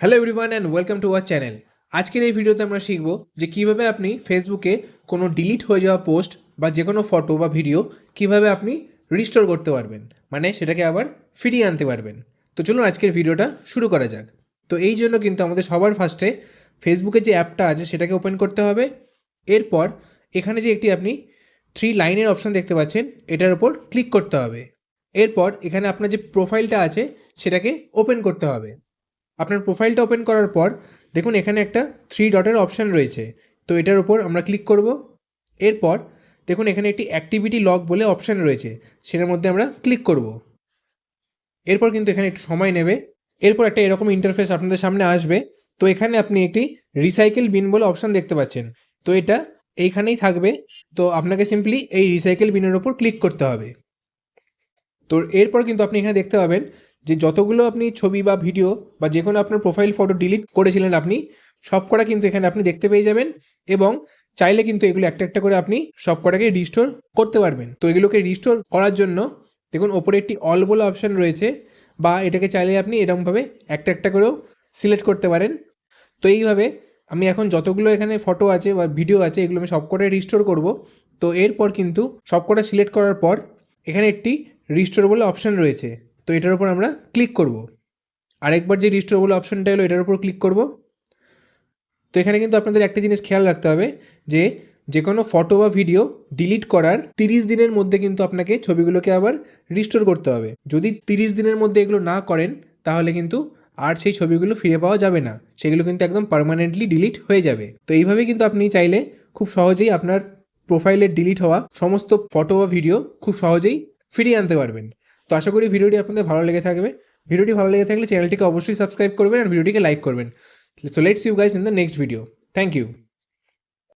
Hello everyone and welcome to our channel আজকের এই ভিডিওতে আমরা শিখব যে কীভাবে আপনি ফেসবুকে কোনো ডিলিট হয়ে যাওয়া পোস্ট বা যে কোনো ফটো বা ভিডিও কীভাবে আপনি রিস্টোর করতে পারবেন। মানে সেটাকে আবার ফিরিয়ে আনতে পারবেন। তো চলুন আজকের ভিডিওটা শুরু করা যাক। তো এই জন্য কিন্তু আমাদের সবার ফার্স্টে ফেসবুকে যে অ্যাপটা আছে সেটাকে ওপেন করতে হবে। এরপর এখানে যে একটি আপনি থ্রি লাইনের অপশন দেখতে পাচ্ছেন, এটার উপর ক্লিক করতে হবে। এরপর এখানে আপনার যে প্রোফাইলটা আছে সেটাকে ওপেন করতে হবে। আপনার প্রোফাইলটা ওপেন করার পর, দেখুন এখানে একটা থ্রি ডটের অপশান রয়েছে। তো এটার উপর আমরা ক্লিক করব। এরপর, দেখুন এখানে একটি অ্যাক্টিভিটি লগ বলে অপশান রয়েছে, সেটার মধ্যে আমরা ক্লিক করব। এরপর কিন্তু এখানে একটু সময় নেবে। এরপর একটা এরকম ইন্টারফেস আপনাদের সামনে আসবে। তো এখানে আপনি একটি রিসাইকেল বিন বলে অপশান দেখতে পাচ্ছেন। তো এটা এইখানেই থাকবে। তো আপনাকে সিম্পলি এই রিসাইকেল বিনের ওপর ক্লিক করতে হবে। তো এরপর কিন্তু আপনি এখানে দেখতে পাবেন যে যতগুলো আপনি ছবি বা ভিডিও বা যে কোনো আপনার প্রোফাইল ফটো ডিলিট করেছিলেন আপনি, সব কটা কিন্তু এখানে আপনি দেখতে পেয়ে যাবেন এবং চাইলে কিন্তু এগুলো একটা একটা করে আপনি সব কটাকে রিস্টোর করতে পারবেন। তো এগুলোকে রিস্টোর করার জন্য দেখুন, ওপরে একটি অল বলে অপশান রয়েছে বা এটাকে চাইলে আপনি এরকমভাবে একটা একটা করেও সিলেক্ট করতে পারেন। তো এইভাবে আমি এখন যতগুলো এখানে ফটো আছে বা ভিডিও আছে, এগুলো আমি সবকটাই রিস্টোর করব। তো এরপর কিন্তু সবকটা সিলেক্ট করার পর এখানে একটি রিস্টোর বলে অপশান রয়েছে। তো এটার উপর আমরা ক্লিক করব। আরেকবার যে রিস্টোর বলে অপশানটা এলো, এটার উপর ক্লিক করব। তো এখানে কিন্তু আপনাদের একটা জিনিস খেয়াল রাখতে হবে যে যে কোনো ফটো বা ভিডিও ডিলিট করার তিরিশ দিনের মধ্যে কিন্তু আপনাকে ছবিগুলোকে আবার রিস্টোর করতে হবে। যদি তিরিশ দিনের মধ্যে এগুলো না করেন, তাহলে কিন্তু আর সেই ছবিগুলো ফিরে পাওয়া যাবে না। সেগুলো কিন্তু একদম পারমানেন্টলি ডিলিট হয়ে যাবে। তো এইভাবে কিন্তু আপনি চাইলে খুব সহজেই আপনার প্রোফাইলে ডিলিট হওয়া সমস্ত ফটো বা ভিডিও খুব সহজেই ফিরিয়ে আনতে পারবেন। তো আশা করি ভিডিওটি আপনাদের ভালো লেগে থাকবে। ভিডিওটি ভালো লেগে থাকলে চ্যানেলটিকে অবশ্যই সাবস্ক্রাইব করবেন আর ভিডিওটিকে লাইক করবেন। So let's you guys in the next video thank you